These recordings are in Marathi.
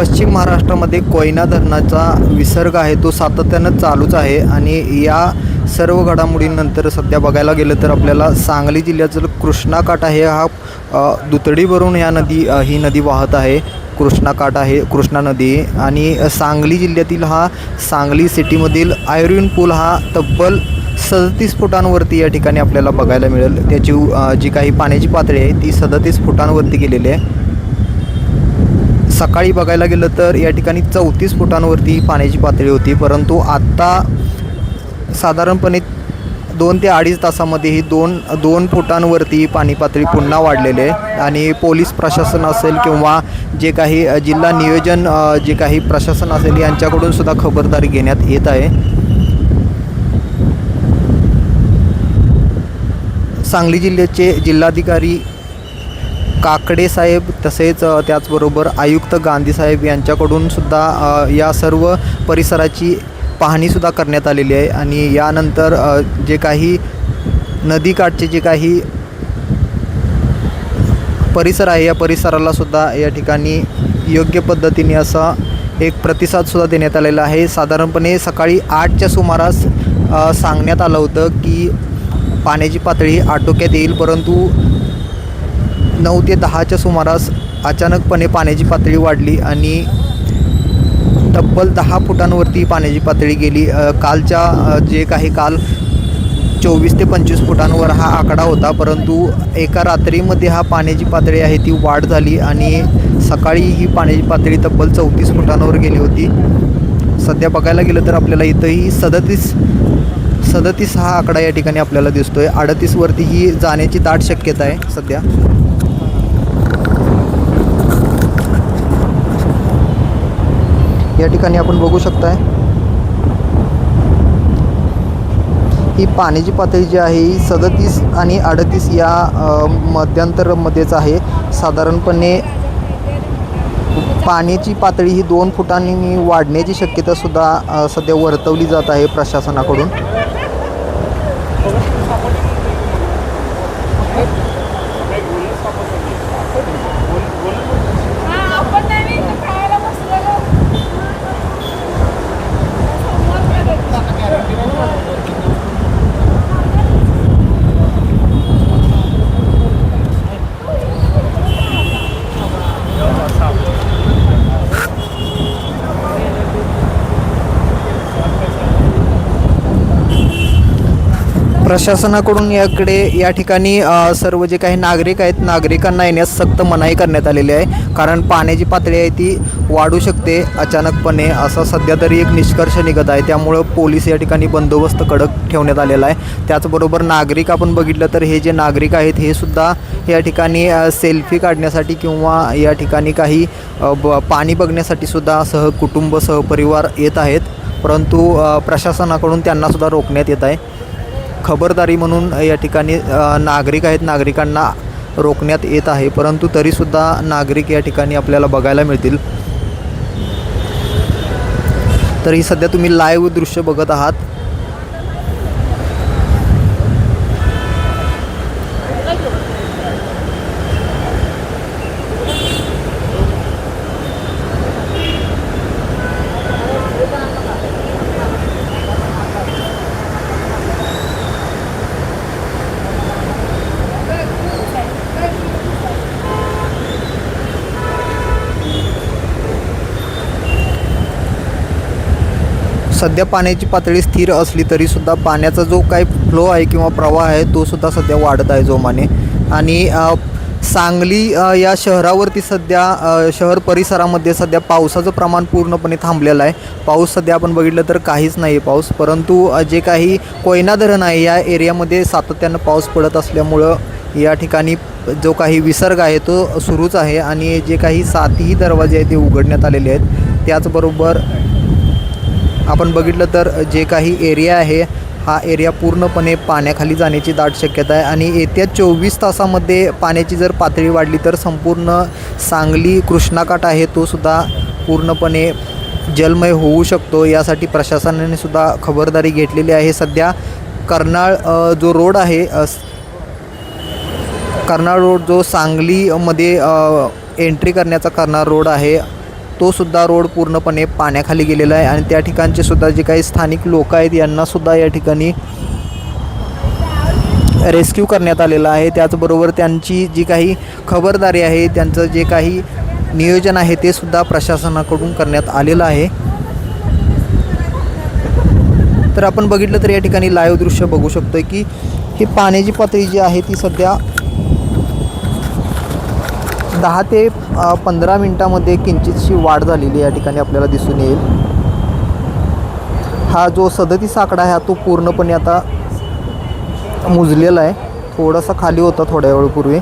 पश्चिम महाराष्ट्रामध्ये कोयना धरणाचा विसर्ग आहे तो सातत्यानं चालूच आहे आणि या सर्व घडामोडींनंतर सध्या बघायला गेलं तर आपल्याला सांगली जिल्ह्याचं कृष्णाकाठ आहे. हा दुतडीवरून या नदी ही नदी वाहत आहे. कृष्णाकाठ आहे कृष्णा नदी आणि सांगली जिल्ह्यातील हा सांगली सिटीमधील आयर्विन पूल हा तब्बल सदतीस फुटांवरती या ठिकाणी आपल्याला बघायला मिळेल. त्याची जी काही पाण्याची पातळी आहे ती सदतीस फुटांवरती गेलेली आहे. सकाळी बघायला गेलं तर या ठिकाणी चौतीस फुटांवरती पाण्याची पातळी होती. परंतु आत्ता साधारणपणे दोन ते अडीच तासामध्ये ही दोन दोन फुटांवरती पाणी पातळी पुन्हा वाढलेली आहे. आणि पोलीस प्रशासन असेल किंवा जे काही जिल्हा नियोजन जे काही प्रशासन असेल यांच्याकडून सुद्धा खबरदारी घेण्यात येत आहे. सांगली जिल्ह्याचे जिल्हाधिकारी काकडे साहेब तसेच त्याचबरोबर आयुक्त गांधी साहेब यांच्याकडून सुद्धा या सर्व परिसराची पाहणीसुद्धा करण्यात आलेली आहे. आणि यानंतर जे काही नदीकाठचे जे काही परिसर आहे या परिसराला सुद्धा या ठिकाणी योग्य पद्धतीने असा एक प्रतिसादसुद्धा देण्यात आलेला आहे. साधारणपणे सकाळी आठच्या सुमारास सांगण्यात आलं होतं की पाण्याची पातळी आटोक्यात येईल परंतु नऊ ते दहाच्या सुमारास अचानकपणे पाण्याची पातळी वाढली आणि तब्बल दहा फुटांवरती पाण्याची पातळी गेली. कालच्या जे काही काल चोवीस ते पंचवीस फुटांवर हा आकडा होता परंतु एका रात्रीमध्ये हा पाण्याची पातळी आहे ती वाढ झाली आणि सकाळी ही पाण्याची पातळी तब्बल चौतीस फुटांवर गेली होती. सध्या बघायला गेलं तर आपल्याला इथंही सदतीस सदतीस हा आकडा या ठिकाणी आपल्याला दिसतो आहे अडतीसवरती ही जाण्याची दाट शक्यता आहे सध्या. या ठिकाणी आपण बघू शकताय. ही पाण्याची पातळी जी आहे ही सदतीस आणि अडतीस या मध्यांतरमध्येच आहे. साधारणपणे पाण्याची पातळी ही दोन फुटांनी वाढण्याची शक्यतासुद्धा सध्या वर्तवली जात आहे प्रशासनाकडून. प्रशासनाकडून याकडे या ठिकाणी सर्व जे काही नागरिक आहेत नागरिकांना येण्यास सक्त मनाई करण्यात आलेली आहे. कारण पाण्याची पातळी आहे ती वाढू शकते अचानकपणे. असा सध्या तरी एक निष्कर्ष निघत आहे. त्यामुळं पोलीस या ठिकाणी बंदोबस्त कडक ठेवण्यात आलेला आहे. त्याचबरोबर नागरिक आपण बघितलं तर हे जे नागरिक आहेत हे सुद्धा या ठिकाणी सेल्फी काढण्यासाठी किंवा या ठिकाणी काही ब पाणी बघण्यासाठी सुद्धा सहकुटुंब सहपरिवार येत आहेत. परंतु प्रशासनाकडून त्यांनासुद्धा रोखण्यात येत आहे. खबरदारी म्हणून या ठिकाणी नागरिक आहेत. नागरिकांना रोखण्यात येत आहे. परंतु तरीसुद्धा नागरिक या ठिकाणी आपल्याला बघायला मिळतील. तर ही सध्या तुम्ही लाईव्ह दृश्य बघत आहात. सध्या पाण्याची पातळी स्थिर असली तरीसुद्धा पाण्याचा जो काही फ्लो आहे किंवा प्रवाह आहे तो सुद्धा सध्या वाढत आहे जोमाने. आणि सांगली या शहरावरती सध्या शहर परिसरामध्ये सध्या पावसाचं प्रमाण पूर्णपणे थांबलेलं आहे. पाऊस सध्या आपण बघितलं तर काहीच नाही आहे पाऊस. परंतु जे काही कोयना धरण आहे या एरियामध्ये सातत्यानं पाऊस पडत असल्यामुळं या ठिकाणी जो काही विसर्ग आहे तो सुरूच आहे. आणि जे काही सातही दरवाजे आहेत ते उघडण्यात आलेले आहेत. त्याचबरोबर आपण बघितलं तर जे काही एरिया आहे हा एरिया पूर्णपणे पाण्याखाली जाण्याची दाट शक्यता आहे आणि येत्या चोवीस तासामध्ये पाण्याची जर पातळी वाढली तर संपूर्ण सांगली कृष्णाकाठ आहे तो सुद्धा पूर्णपणे जलमय होऊ शकतो. यासाठी प्रशासनाने सुद्धा खबरदारी घेतलेली आहे. सध्या कर्नाळ जो रोड आहे कर्नाळ रोड जो सांगलीमध्ये एंट्री करण्याचा कर्नाळ रोड आहे तोसुद्धा रोड पूर्णपणे पाण्याखाली गेलेला आहे आणि त्या ठिकाणचे सुद्धा जे काही स्थानिक लोक आहेत यांनासुद्धा या ठिकाणी रेस्क्यू करण्यात आलेला आहे. त्याचबरोबर त्यांची जी काही खबरदारी आहे त्यांचं जे काही नियोजन आहे ते सुद्धा प्रशासनाकडून करण्यात आलेलं आहे. तर आपण बघितलं तर या ठिकाणी लाईव्ह दृश्य बघू शकतो की ही पाण्याची पातळी जी आहे ती सध्या दहा ते पंधरा मिनटामध्ये किंचितशी वाढ झालेली या ठिकाणी आपल्याला दिसून येईल. हा जो सदतीस आकडा आहे हा तो पूर्णपणे आता मुजलेला आहे. थोडासा खाली होता थोड्या वेळपूर्वी.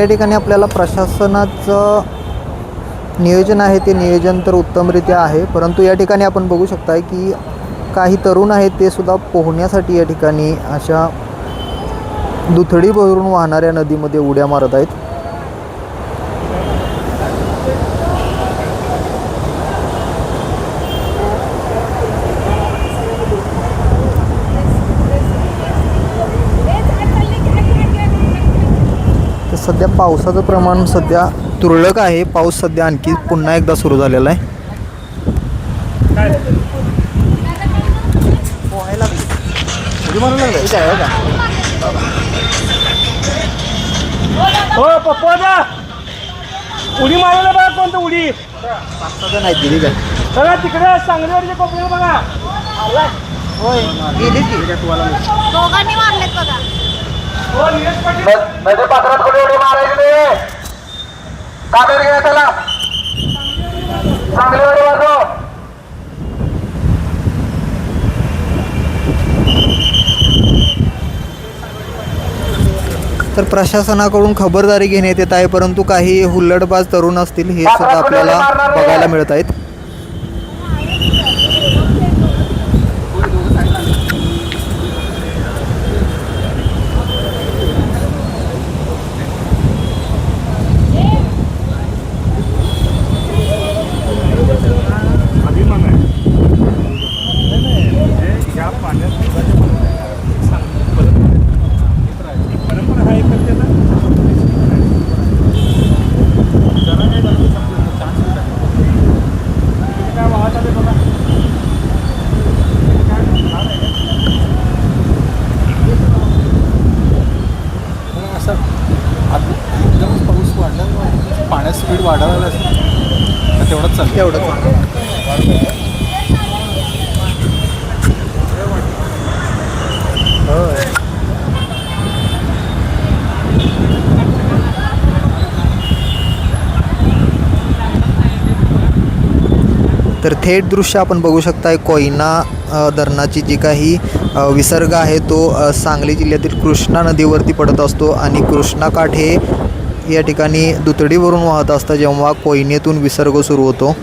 या ठिकाणी आपल्याला प्रशासनाचं नियोजन आहे ते नियोजन तर उत्तमरित्या आहे. परंतु या ठिकाणी आपण बघू शकताय की काही तरुण आहेत ते सुद्धा पोहण्यासाठी या ठिकाणी अशा दुथडी भरून वाहणाऱ्या नदीमध्ये उड्या मारत आहेत. सध्या पावसाचं प्रमाण सध्या तुरळक आहे. पाऊस सध्या आणखी पुन्हा एकदा सुरू झालेला आहे. हो पप्पा उडी मारायला बघा कोणतं उडी. नाही दिली काय बघा तिकडे सांगलीवरच्या कोपऱ्याला बघा. होय गेली की दोघांनी मारलेत बघा. नदी पात्रात कुठे उडी मारायची नाही काढून घ्या त्याला. चांगली उडी वाजव. तर प्रशासनाकडून खबरदारी घेण्यात येत आहे परंतु काही हुल्लडबाज तरुण असतील हे सुद्धा आपल्याला बघायला मिळत आहेत अभिमान आहे या पाण्यात परंपरा आहे पण त्याला जरा काय झालं तर आपल्याला chance नाही टाकला. तिथे काय वाहत आले बघा तिथे काय होणार आहे का? असं आधी एकदमच पाऊस वाढला पाण्यात स्पीड वाढायला असेल तर तेवढंच चालतं तेवढंच तर थेट दृश्य आपण बघू शकताय कोयना धरणाची जी काही विसर्ग आहे तो सांगली जिल्ह्यातील कृष्णा नदीवरती पडत असतो आणि कृष्णा काठ हे या ठिकाणी दुतडीवरून वाहत असतं जेव्हा कोयनेतून विसर्ग सुरू होतो.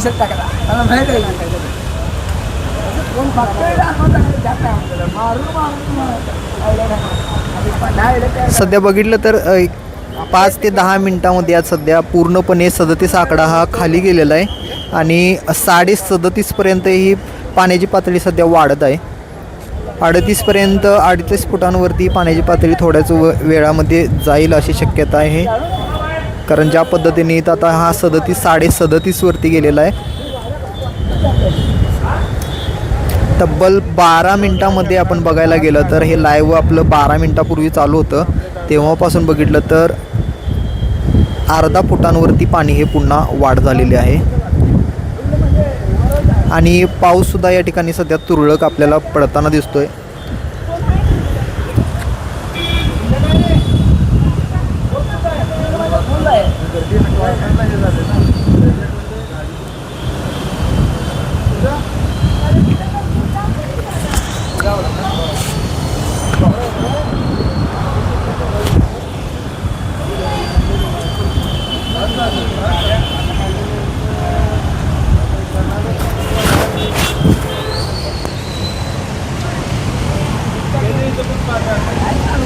मला आय टाकला मला माहीत आहे कोण ना, मारून सध्या बघितलं तर एक पाच ते दहा मिनिटामध्ये आज सध्या पूर्णपणे सदतीस आकडा हा खाली गेलेला आहे. आणि साडे सदतीसपर्यंत ही पाण्याची पातळी सध्या वाढत आहे. अडतीसपर्यंत अडतीस फुटांवरती पाण्याची पातळी थोड्याच व वेळामध्ये जाईल अशी शक्यता आहे. कारण ज्या पद्धतीने इथं आता हा सदतीस साडे सदतीसवरती गेलेला आहे. तब्बल बारा मिनटामध्ये आपण बघायला गेलं तर हे लाईव्ह आपलं बारा मिनटापूर्वी चालू होतं. तेव्हापासून बघितलं तर अर्धा फुटांवरती पाणी हे पुन्हा वाढ झालेली आहे. आणि पाऊससुद्धा या ठिकाणी सध्या तुरळक आपल्याला पडताना दिसतोय.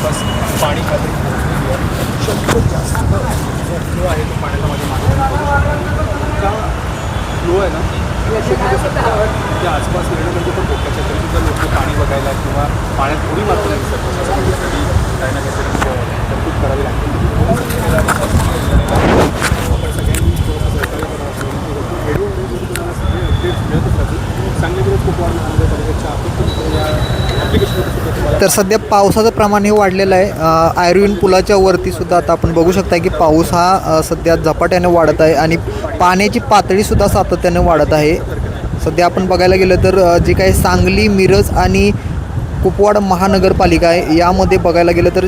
आसपास पाणी पोहोचलेली आहे जास्त जो फ्लो आहे तो पाण्याचा माझ्या मागे फ्लो आहे ना त्या आसपास येणं म्हणजे पण धोक्याचं आहे. तरी सुद्धा लोक पाणी बघायला किंवा पाण्यात थोडी मात्र दिसतात त्याच्यासाठी काही ना काहीतरी तरतूद करावी लागते सगळ्यांनी थोडंसं सहकार्य करावं तर सध्या पावसाचं प्रमाण हे वाढलेलं आहे. आयर्विन पुलाच्या वरती सुद्धा आता आपण बघू शकता की पाऊस हा सध्या झपाट्याने वाढत आहे आणि पाण्याची पातळीसुद्धा सातत्याने वाढत आहे. सध्या आपण बघायला गेलं तर जे जी काही सांगली मिरज आणि कुपवाड महानगरपालिका आहे यामध्ये बघायला गेलं तर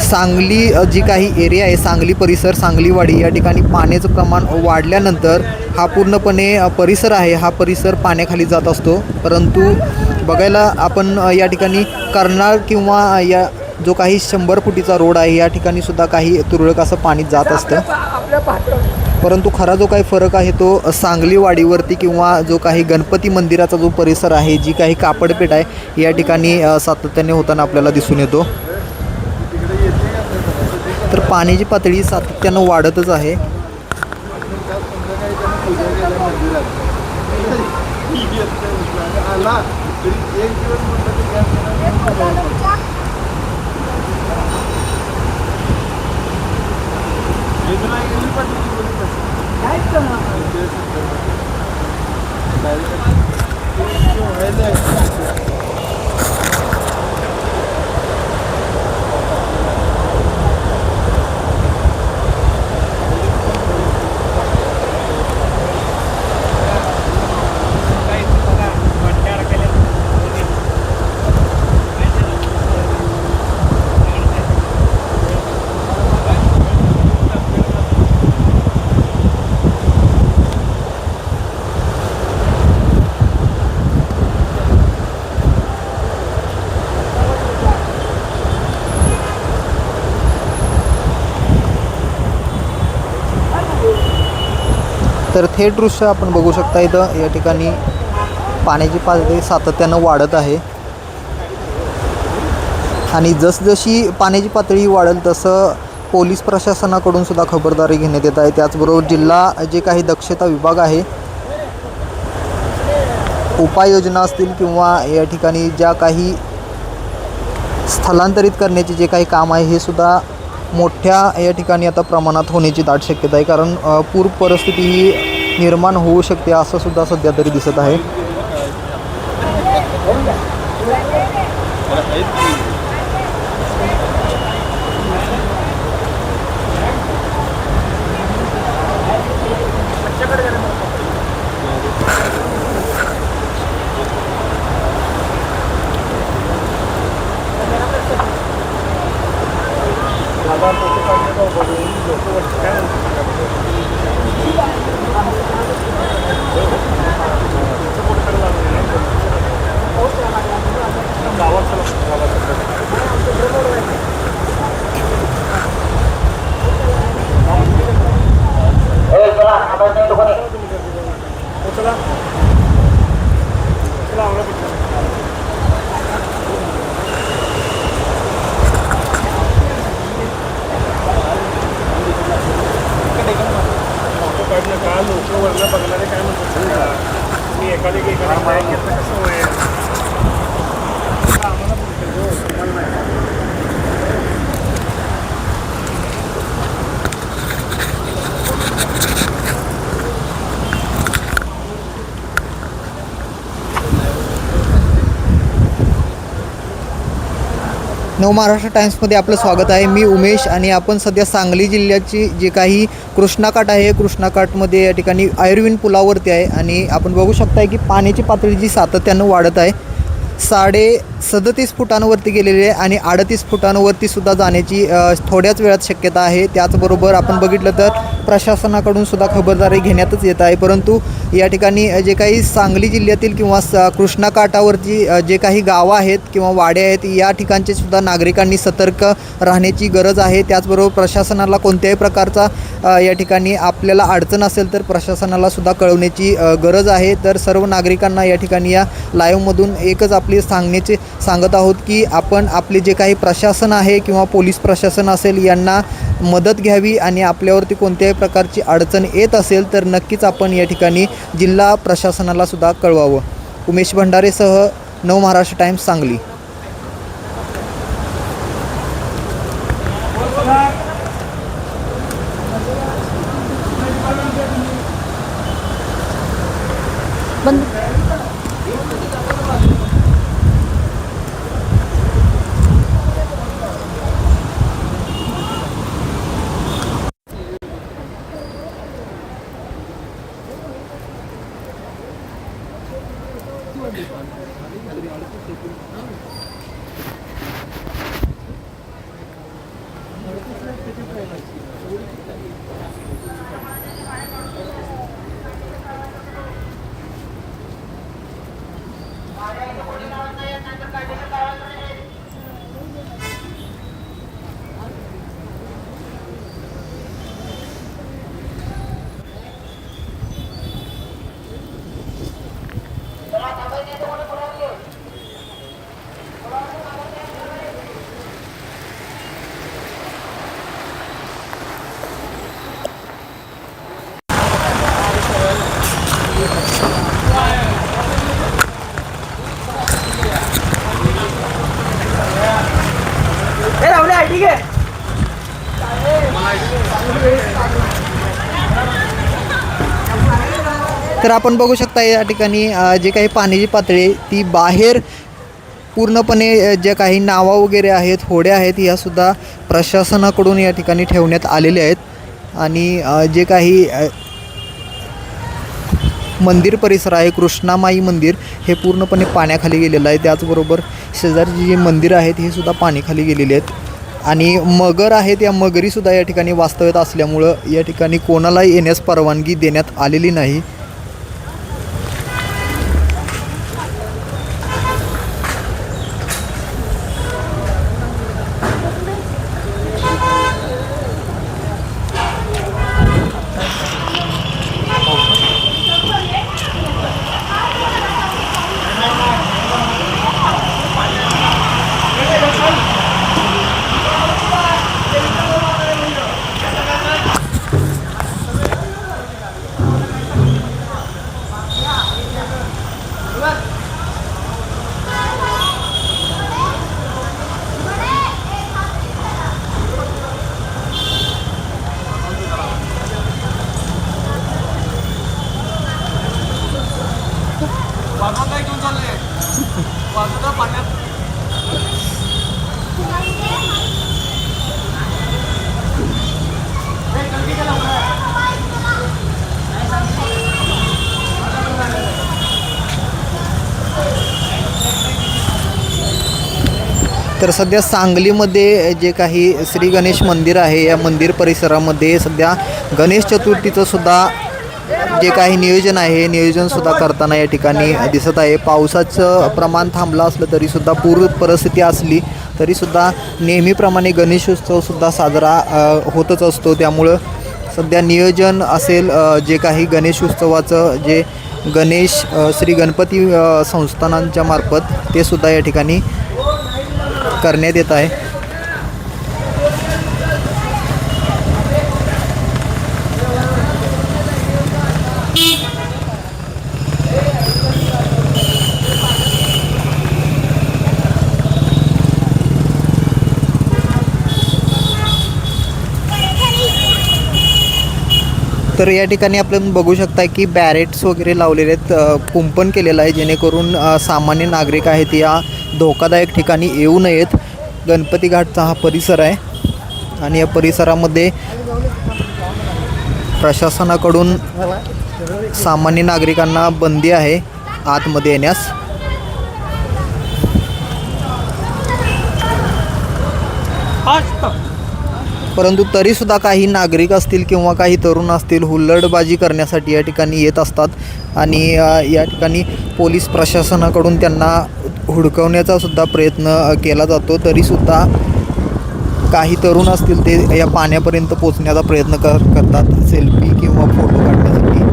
सांगली जी काही एरिया आहे सांगली परिसर सांगलीवाडी या ठिकाणी पाण्याचं प्रमाण वाढल्यानंतर हा पूर्णपणे परिसर आहे. हा परिसर पाण्याखाली जात असतो. परंतु बघायला आपण या ठिकाणी कर्नाळ किंवा या जो काही शंभर फुटीचा रोड आहे या ठिकाणी सुद्धा काही तुरळक असं पाणी जात असतं. परंतु खरा जो काही फरक आहे तो सांगली वाडीवरती किंवा जो काही गणपती मंदिराचा जो परिसर आहे जी काही कापडपेठ आहे या ठिकाणी सातत्याने होताना आपल्याला दिसून येतो. तर पाण्याची पातळी सातत्यानं वाढतच आहे आला तरी एक दिवस म्हटलं की गॅस वेदना गेली पण ती बोलली तशी. काहीच करणार तर थेट दृश्य आपण बघू शकता इथं. या ठिकाणी पाण्याची पातळी सातत्यानं वाढत आहे. आणि जसजशी पाण्याची पातळी वाढेल तसं पोलीस प्रशासनाकडून सुद्धा खबरदारी घेण्यात येत आहे. त्याचबरोबर जिल्हा जे काही दक्षता विभाग आहे उपाययोजना असतील किंवा या ठिकाणी ज्या काही स्थलांतरित करण्याचे जे काही काम आहे हे सुद्धा मोठ्या या ठिकाणी आता प्रमाणात होण्याची दाट शक्यता आहे. कारण पूर परिस्थिती ही निर्माण होऊ शकते असं सुद्धा सध्या तरी दिसत आहे. नव महाराष्ट्र टाईम्समध्ये आपलं स्वागत आहे. मी उमेश आणि आपण सध्या सांगली जिल्ह्याची जे काही कृष्णाकाठ आहे कृष्णाकाठमध्ये या ठिकाणी आयुर्वेद पुलावरती आहे आणि आपण बघू शकताय की पाण्याची पातळी जी सातत्यानं वाढत आहे साडे सदतीस फुटांवरती गेलेली आहे आणि अडतीस फुटांवरती सुद्धा जाण्याची थोड्याच वेळात शक्यता आहे. त्याचबरोबर आपण बघितलं तर प्रशासनाकडून सुद्धा खबरदारी घेण्यातच येत आहे. परंतु या ठिकाणी जे काही सांगली जिल्ह्यातील किंवा स कृष्णाकाठावरची जे काही गावं आहेत किंवा वाडे आहेत या ठिकाणचे सुद्धा नागरिकांनी सतर्क राहण्याची गरज आहे. त्याचबरोबर प्रशासनाला कोणत्याही प्रकारचा या ठिकाणी आपल्याला अडचण असेल तर प्रशासनाला सुद्धा कळवण्याची गरज आहे. तर सर्व नागरिकांना या ठिकाणी या लाईव्हमधून एकच आपली सांगण्याचे सांगत आहोत की आपण आपले जे काही प्रशासन आहे किंवा पोलीस प्रशासन असेल यांना मदत घ्यावी आणि आपल्यावरती कोणत्याही प्रकारची अडचण येत असेल तर नक्कीच आपण या ठिकाणी जिल्हा प्रशासनाला सुद्धा कळवावं. उमेश भंडारेसह नव महाराष्ट्र टाइम्स सांगली. बंद तर आपण बघू शकता या ठिकाणी जे काही पाण्याची पातळी आहे, ती बाहेर पूर्णपणे ज्या काही नावा वगैरे आहेत होड्या आहेत ह्यासुद्धा प्रशासनाकडून या ठिकाणी ठेवण्यात आलेल्या आहेत. आणि जे काही मंदिर परिसर आहे कृष्णामाई मंदिर हे पूर्णपणे पाण्याखाली गेलेलं आहे. त्याचबरोबर शेजारची जी मंदिरं आहेत हे सुद्धा पाण्याखाली गेलेली आहेत. आणि मगर आहेत या मगरीसुद्धा या ठिकाणी वास्तव्यात असल्यामुळं या ठिकाणी कोणालाही येण्यास परवानगी देण्यात आलेली नाही. सध्या सांगलीमध्ये जे काही श्री गणेश मंदिर आहे या मंदिर परिसरामध्ये सध्या गणेश चतुर्थीचं सुद्धा जे काही नियोजन आहे नियोजनसुद्धा करताना या ठिकाणी दिसत आहे. पावसाचं प्रमाण थांबलं असलं तरीसुद्धा पूर परिस्थिती असली तरीसुद्धा नेहमीप्रमाणे गणेशोत्सवसुद्धा साजरा होतच असतो. त्यामुळं सध्या नियोजन असेल जे काही गणेश उत्सवाचं जे गणेश श्री गणपती संस्थानांच्या मार्फत ते सुद्धा या ठिकाणी करण्यात येत आहे. तर या ठिकाणी आपण बघू शकता की बॅरेट्स वगैरे लावलेले आहेत. कुंपण केलेलं आहे. जेणेकरून सामान्य नागरिक आहेत या धोकादायक ठिकाणी येऊ नयेत. गणपती घाटचा हा परिसर आहे. आणि या परिसरामध्ये प्रशासनाकडून सामान्य नागरिकांना बंदी आहे आतमध्ये येण्यास. परंतु तरीसुद्धा काही नागरिक असतील किंवा काही तरुण असतील हुल्लडबाजी करण्यासाठी या ठिकाणी येत असतात आणि या ठिकाणी पोलीस प्रशासनाकडून त्यांना हुडकवण्याचा सुद्धा प्रयत्न केला जातो. तरीसुद्धा काही तरुण असतील ते या पाण्यापर्यंत पोचण्याचा प्रयत्न कर करतात. सेल्फी किंवा फोटो काढण्यासाठी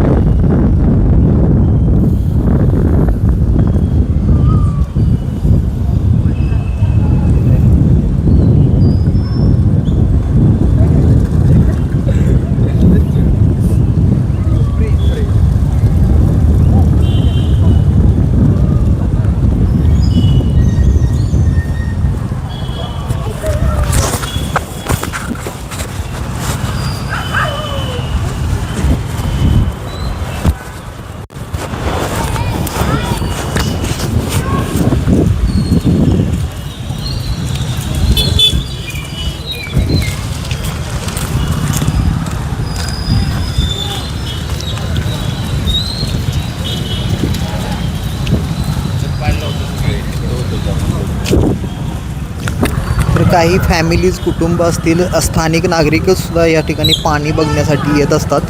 तर काही फॅमिलीज कुटुंब असतील स्थानिक नागरिकसुद्धा या ठिकाणी पाणी बघण्यासाठी येत असतात.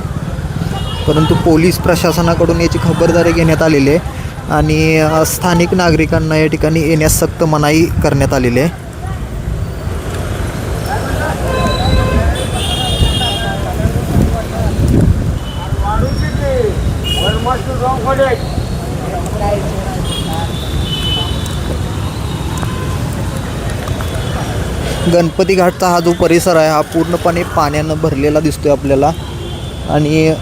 परंतु पोलीस प्रशासनाकडून याची खबरदारी घेण्यात आलेली आहे आणि स्थानिक नागरिकांना या ठिकाणी येण्यास सक्त मनाई करण्यात आलेली आहे. गणपती घाटचा हा जो परिसर आहे हा पूर्णपणे पाण्यानं भरलेला दिसतोय आपल्याला. आणि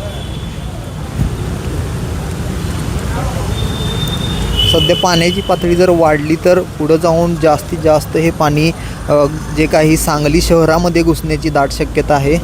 सध्या पाण्याची पातळी जर वाढली तर पुढं जाऊन जास्तीत जास्त हे पाणी जे काही सांगली शहरामध्ये घुसण्याची दाट शक्यता आहे.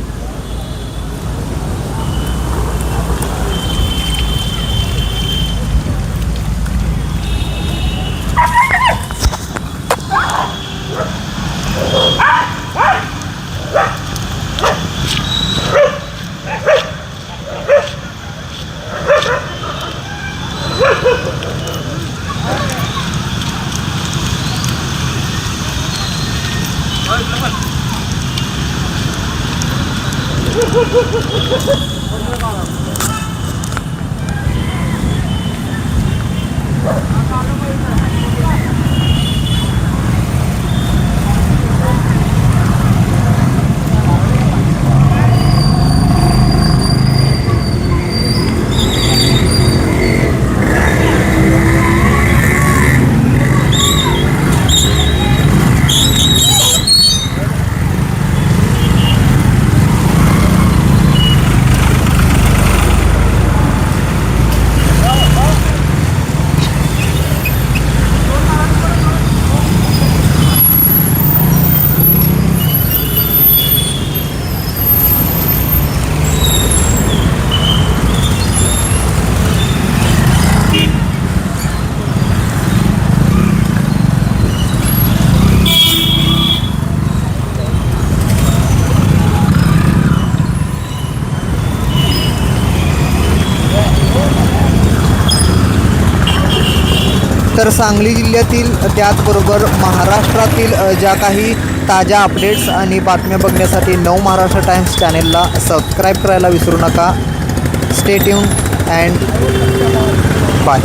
तर सांगली जिल्ह्यातील त्याचबरोबर महाराष्ट्रातील ज्या काही ताज्या अपडेट्स आणि बातम्या बघण्यासाठी नऊ महाराष्ट्र टाइम्स चॅनेलला सबस्क्राईब करायला विसरू नका. Stay tuned and bye